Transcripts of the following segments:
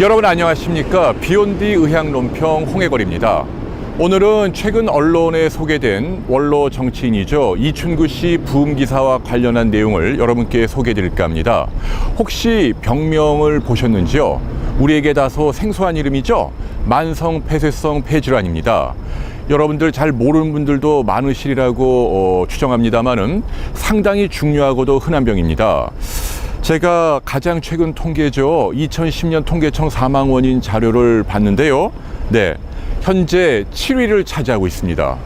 여러분 안녕하십니까 비욘디 의학 논평 홍해걸입니다. 오늘은 최근 언론에 소개된 원로 정치인이죠 이춘구 씨 부음 기사와 관련한 내용을 여러분께 소개드릴까 합니다. 혹시 병명을 보셨는지요? 우리에게 다소 생소한 이름이죠. 만성 폐쇄성 폐질환입니다. 여러분들 잘 모르는 분들도 많으시리라고 어, 추정합니다만은 상당히 중요하고도 흔한 병입니다. 제가 가장 최근 통계죠. 2010년 통계청 사망 원인 자료를 봤는데요. 네. 현재 7위를 차지하고 있습니다.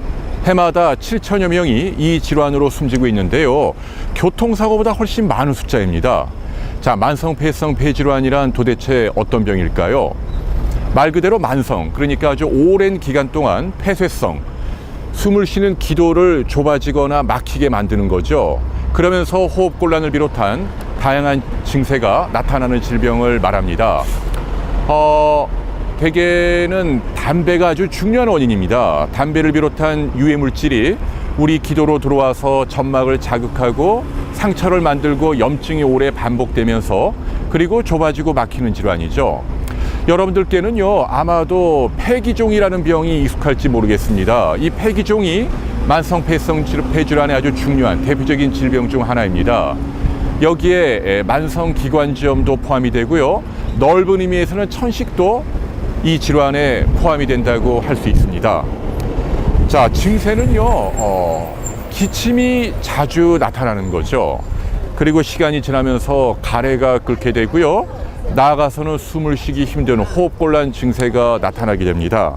해마다 7천여 명이 이 질환으로 숨지고 있는데요. 교통사고보다 훨씬 많은 숫자입니다. 자, 만성폐성 폐질환이란 도대체 어떤 병일까요? 말 그대로 만성, 그러니까 아주 오랜 기간 동안 폐쇄성, 숨을 쉬는 기도를 좁아지거나 막히게 만드는 거죠. 그러면서 호흡곤란을 비롯한 다양한 증세가 나타나는 질병을 말합니다. 어, 대개는 담배가 아주 중요한 원인입니다. 담배를 비롯한 유해 물질이 우리 기도로 들어와서 점막을 자극하고 상처를 만들고 염증이 오래 반복되면서 그리고 좁아지고 막히는 질환이죠. 여러분들께는요 아마도 폐기종이라는 병이 익숙할지 모르겠습니다. 이 폐기종이 만성 폐성 폐질환의 아주 중요한 대표적인 질병 중 하나입니다. 여기에 만성 기관지염도 포함이 되고요. 넓은 의미에서는 천식도 이 질환에 포함이 된다고 할 수 있습니다. 자, 증세는요, 어, 기침이 자주 나타나는 거죠. 그리고 시간이 지나면서 가래가 끓게 되고요. 나아가서는 숨을 쉬기 힘든 호흡곤란 증세가 나타나게 됩니다.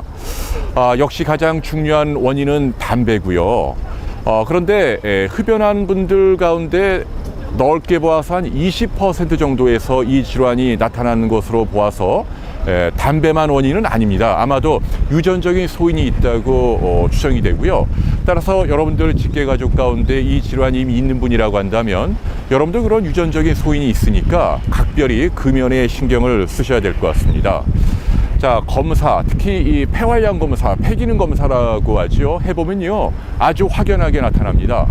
아, 역시 가장 중요한 원인은 담배고요. 어, 그런데 에, 흡연한 분들 가운데 넓게 보아서 한 20% 정도에서 이 질환이 나타나는 것으로 보아서 에, 담배만 원인은 아닙니다. 아마도 유전적인 소인이 있다고 어, 추정이 되고요. 따라서 여러분들 직계가족 가운데 이 질환이 이미 있는 분이라고 한다면 여러분들 그런 유전적인 소인이 있으니까 각별히 금연에 신경을 쓰셔야 될 것 같습니다. 자 검사 특히 이 폐활량 검사 폐기능 검사라고 하죠 해보면요 아주 확연하게 나타납니다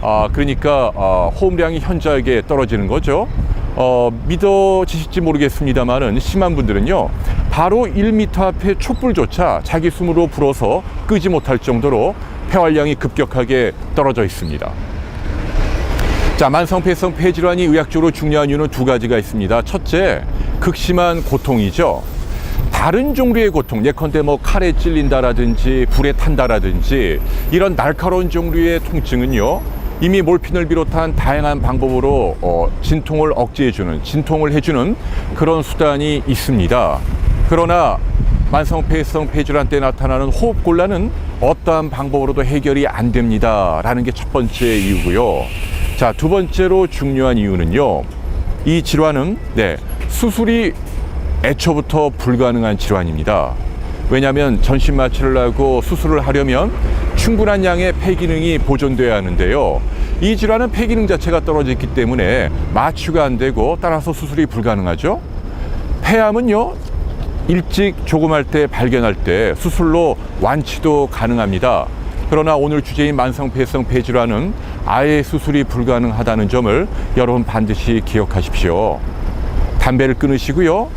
아 그러니까 아, 호흡량이 현저하게 떨어지는 거죠 어, 믿어지실지 모르겠습니다만은 심한 분들은요 바로 1m 앞에 촛불조차 자기 숨으로 불어서 끄지 못할 정도로 폐활량이 급격하게 떨어져 있습니다. 자, 만성폐성 폐질환이 의학적으로 중요한 이유는 두 가지가 있습니다. 첫째, 극심한 고통이죠. 다른 종류의 고통, 예컨대 뭐 칼에 찔린다라든지 불에 탄다라든지 이런 날카로운 종류의 통증은요. 이미 몰핀을 비롯한 다양한 방법으로 어, 진통을 억제해주는, 진통을 해주는 그런 수단이 있습니다. 그러나 만성폐성 폐질환 때 나타나는 호흡곤란은 어떠한 방법으로도 해결이 안 됩니다 라는 게 첫 번째 이유고요. 자, 두 번째로 중요한 이유는요. 이 질환은 네, 수술이 애초부터 불가능한 질환입니다. 왜냐하면 전신 마취를 하고 수술을 하려면 충분한 양의 폐 기능이 보존돼야 하는데요. 이 질환은 폐 기능 자체가 떨어져 있기 때문에 마취가 안 되고 따라서 수술이 불가능하죠. 폐암은요 일찍 조금할 때 발견할 때 수술로 완치도 가능합니다. 그러나 오늘 주제인 만성폐성 폐질환은 아예 수술이 불가능하다는 점을 여러분 반드시 기억하십시오. 담배를 끊으시고요.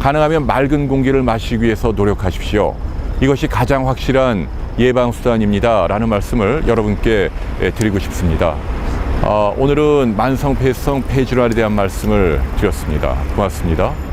가능하면 맑은 공기를 마시기 위해서 노력하십시오. 이것이 가장 확실한 예방 수단입니다. 라는 말씀을 여러분께 드리고 싶습니다. 어, 오늘은 만성 폐성 폐질환에 대한 말씀을 드렸습니다. 고맙습니다.